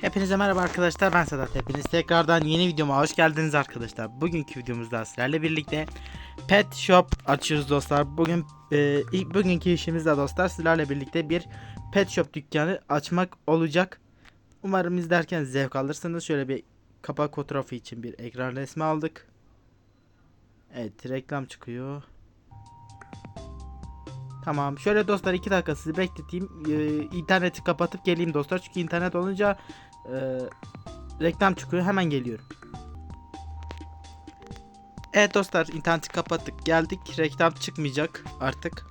Hepinize merhaba arkadaşlar ben Sedat hepiniz tekrardan yeni videoma hoş geldiniz arkadaşlar bugünkü videomuzda sizlerle birlikte pet shop açıyoruz dostlar bugün e, ilk bugünkü işimizde dostlar sizlerle birlikte bir pet shop dükkanı açmak olacak umarım izlerken zevk alırsınız şöyle bir kapak fotoğrafı için bir ekran resmi aldık evet reklam çıkıyor Tamam. Şöyle dostlar 2 dakika sizi bekleteyim. Ee, interneti kapatıp geleyim dostlar. Çünkü internet olunca e, reklam çıkıyor. Hemen geliyorum. Evet dostlar interneti kapattık. Geldik. Reklam çıkmayacak artık.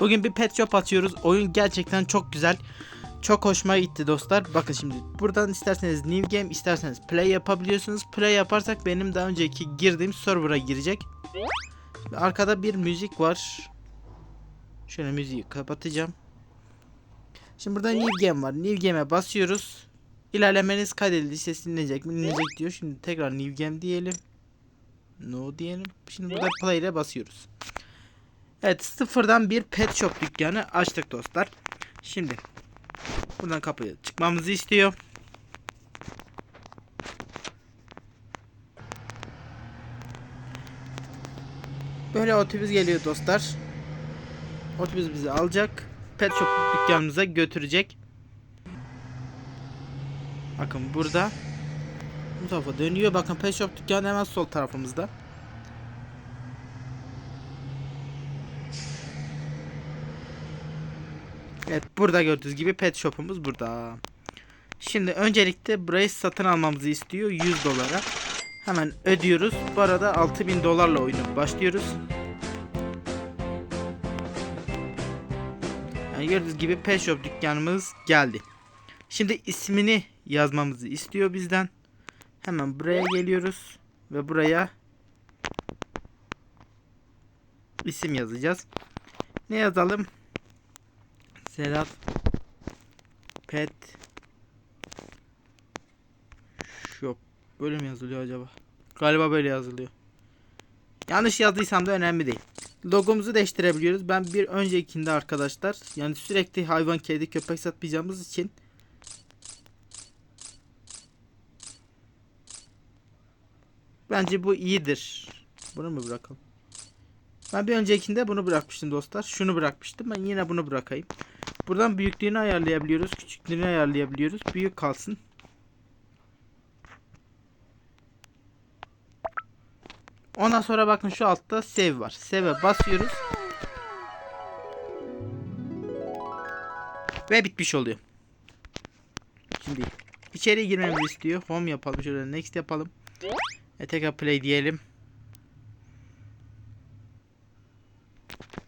Bugün bir pet shop açıyoruz. Oyun gerçekten çok güzel. Çok hoşuma gitti dostlar. Bakın şimdi buradan isterseniz new game isterseniz play yapabiliyorsunuz. Play yaparsak benim daha önceki girdiğim server'a girecek. Arkada bir müzik var. Şöyle müziği kapatacağım. Şimdi burada new game var. New game'e basıyoruz. İlerlemeniz kaydedildi. Ses dinleyecek mi? Dinleyecek diyor. Şimdi tekrar new game diyelim. No diyelim. Şimdi burada play ile basıyoruz. Evet sıfırdan bir pet shop dükkanı açtık dostlar. Şimdi buradan kapıya çıkmamızı istiyor. Böyle otobüs geliyor dostlar. Otobüs bizi alacak. Pet shop dükkanımıza götürecek. Bakın burada. Bu dönüyor. Bakın pet shop dükkanı hemen sol tarafımızda. Evet burada gördüğünüz gibi pet shop'umuz burada. Şimdi öncelikle burayı satın almamızı istiyor 100 dolara. Hemen ödüyoruz. Bu arada 6000 dolarla oyunu başlıyoruz. Yani gördüğünüz gibi Pet Shop dükkanımız geldi. Şimdi ismini yazmamızı istiyor bizden. Hemen buraya geliyoruz ve buraya isim yazacağız. Ne yazalım? Sedat Pet Shop Böyle mi yazılıyor acaba? Galiba böyle yazılıyor. Yanlış yazdıysam da önemli değil. Logomuzu değiştirebiliyoruz. Ben bir öncekinde arkadaşlar yani sürekli hayvan, kedi, köpek satmayacağımız için Bence bu iyidir. Bunu mu bırakalım? Ben bir öncekinde bunu bırakmıştım dostlar. Şunu bırakmıştım. Ben yine bunu bırakayım. Buradan büyüklüğünü ayarlayabiliyoruz. Küçüklüğünü ayarlayabiliyoruz. Büyük kalsın. Ondan sonra bakın şu altta save var. Save'e basıyoruz. Ve bitmiş oluyor. Şimdi içeri girmemizi istiyor. Home yapalım. Şöyle next yapalım. E tekrar play diyelim.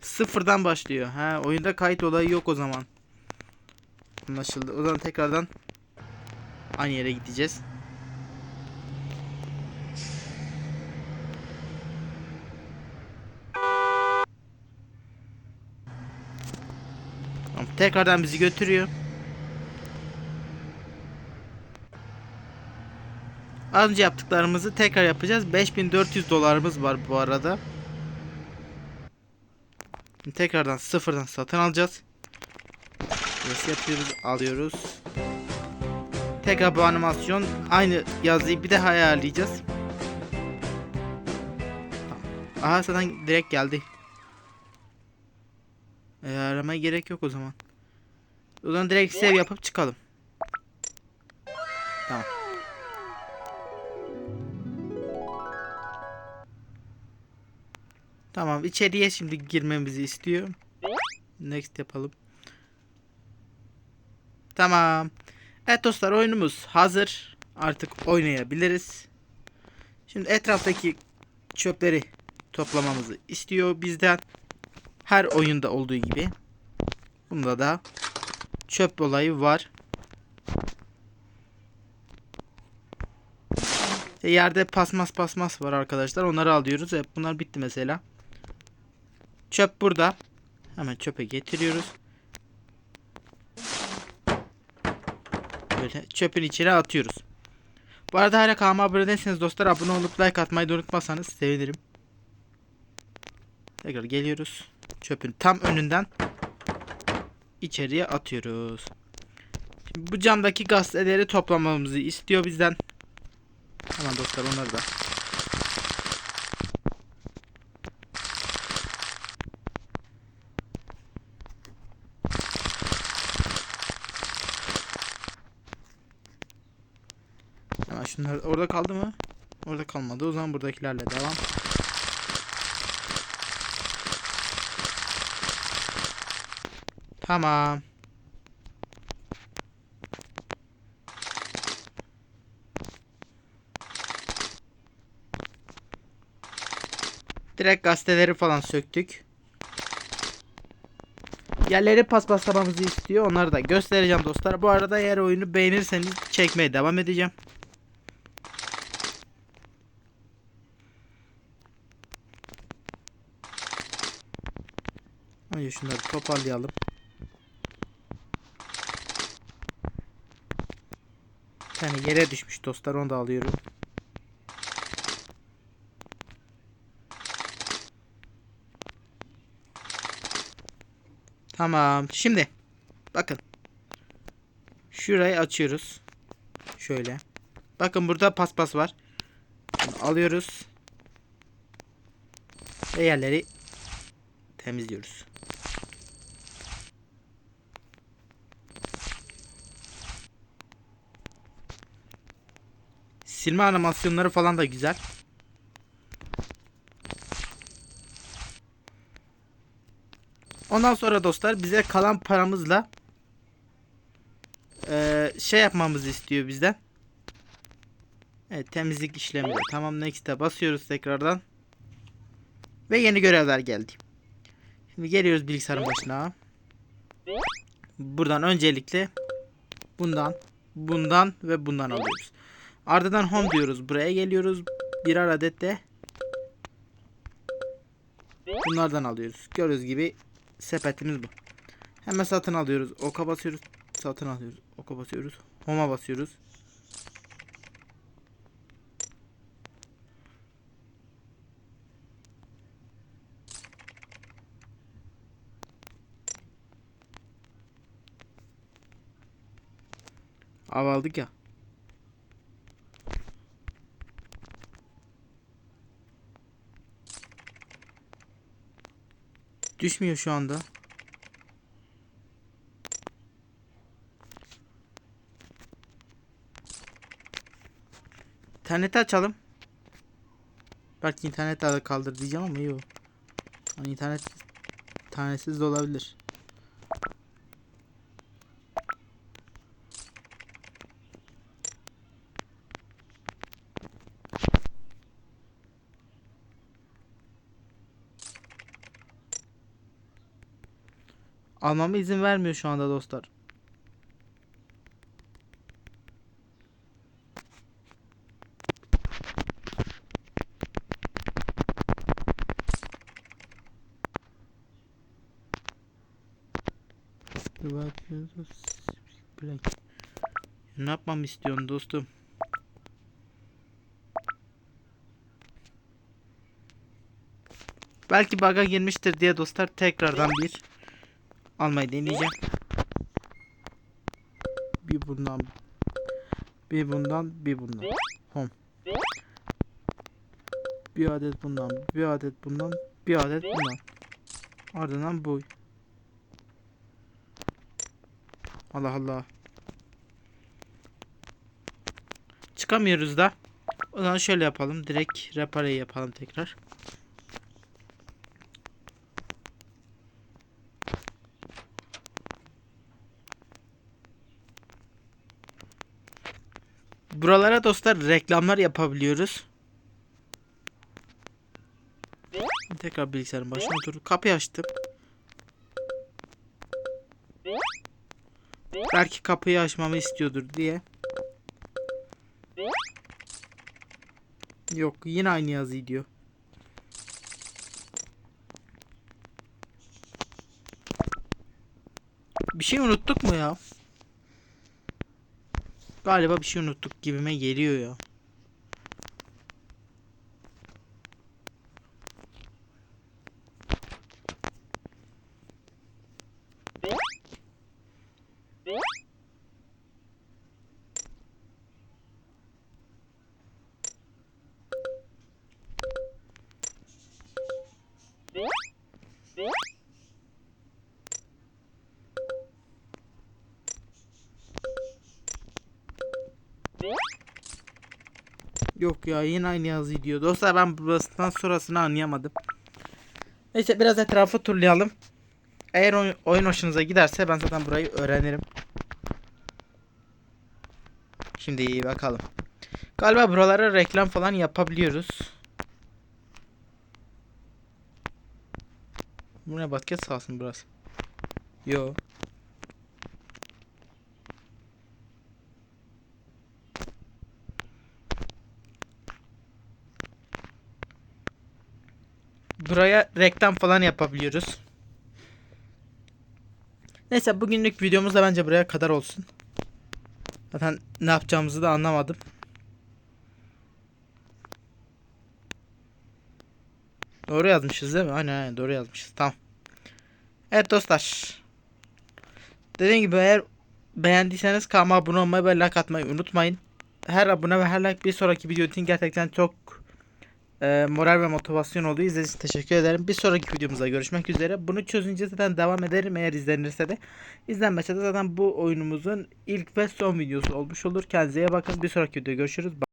Sıfırdan başlıyor. Ha oyunda kayıt olayı yok o zaman. Anlaşıldı. O zaman tekrardan aynı yere gideceğiz. Tamam, tekrardan bizi götürüyor. Az önce yaptıklarımızı tekrar yapacağız. 5400 dolarımız var bu arada. Tekrardan sıfırdan satın alacağız. Nasıl yapıyoruz? Alıyoruz. Tekrar bu animasyon aynı yazıyı bir daha ayarlayacağız. Aha zaten direkt geldi. E, aramaya gerek yok o zaman. O zaman direkt save yapıp çıkalım. Tamam. Tamam içeriye şimdi girmemizi istiyor. Next yapalım. Tamam. Evet dostlar oyunumuz hazır. Artık oynayabiliriz. Şimdi etraftaki çöpleri toplamamızı istiyor bizden. Her oyunda olduğu gibi. Bunda da çöp olayı var. İşte yerde pasmas pasmas var arkadaşlar. Onları alıyoruz. Evet, bunlar bitti mesela. Çöp burada. Hemen çöpe getiriyoruz. Böyle çöpün içine atıyoruz. Bu arada hala kanalıma abone değilseniz dostlar abone olup like atmayı da unutmazsanız sevinirim. Tekrar geliyoruz. Çöpün tam önünden. İçeriye atıyoruz. Şimdi bu camdaki gazeteleri toplamamızı istiyor bizden. Tamam dostlar onları da. Hemen şunlar orada kaldı mı? Orada kalmadı. O zaman buradakilerle devam. Tamam. Direkt gazeteleri falan söktük. Yerleri paspaslamamızı istiyor. Onları da göstereceğim dostlar. Bu arada eğer oyunu beğenirseniz çekmeye devam edeceğim. Önce şunları toparlayalım. Tane yere düşmüş dostlar onu da alıyorum. Tamam. Şimdi bakın. Şurayı açıyoruz. Şöyle. Bakın burada paspas var. Bunu alıyoruz. Ve yerleri temizliyoruz. Silme animasyonları falan da güzel. Ondan sonra dostlar bize kalan paramızla eee, şey yapmamızı istiyor bizden. Evet temizlik işlemi. Tamam next'e basıyoruz tekrardan. Ve yeni görevler geldi. Şimdi geliyoruz bilgisayarın başına. Buradan öncelikle bundan, bundan ve bundan alıyoruz. Ardından home diyoruz. Buraya geliyoruz. Birer adet de bunlardan alıyoruz. Gördüğünüz gibi sepetimiz bu. Hemen satın alıyoruz. Oka basıyoruz. Satın alıyoruz. Oka basıyoruz. Home'a basıyoruz. Av aldık ya. Düşmüyor şu anda. İnterneti açalım. Belki internet de kaldır diyeceğim ama yok. Hani internet tanesiz de olabilir. Almama izin vermiyor şu anda dostlar. Ne yapmamı istiyorsun dostum? Belki bug'a girmiştir diye dostlar tekrardan bir almayı deneyeceğim. Bir bundan bir bundan bir bundan. Home. Bir adet bundan, bir adet bundan, bir adet bundan. Ardından bu. Allah Allah. Çıkamıyoruz da. O zaman şöyle yapalım. Direkt repare yapalım tekrar. Buralara dostlar reklamlar yapabiliyoruz. Tekrar bilgisayarın başına oturup kapıyı açtım. Belki kapıyı açmamı istiyordur diye. Yok yine aynı yazıyı diyor. Bir şey unuttuk mu ya? Galiba bir şey unuttuk gibime geliyor ya. Yok ya yine aynı yazı diyor. Dostlar ben burasından sonrasını anlayamadım. Neyse biraz etrafı turlayalım. Eğer oy- oyun hoşunuza giderse ben zaten burayı öğrenirim. Şimdi iyi bakalım. Galiba buralara reklam falan yapabiliyoruz. Bu ne basket sahası burası? Yo. Buraya reklam falan yapabiliyoruz. Neyse bugünlük videomuz da bence buraya kadar olsun. Zaten ne yapacağımızı da anlamadım. Doğru yazmışız değil mi? Aynen aynen doğru yazmışız. Tamam. Evet dostlar. Dediğim gibi eğer beğendiyseniz kanalıma abone olmayı ve like atmayı unutmayın. Her abone ve her like bir sonraki video için gerçekten çok e, moral ve motivasyon oldu. İzlediğiniz için teşekkür ederim. Bir sonraki videomuzda görüşmek üzere. Bunu çözünce zaten devam ederim eğer izlenirse de. İzlenmese de zaten bu oyunumuzun ilk ve son videosu olmuş olur. Kendinize iyi bakın. Bir sonraki videoda görüşürüz.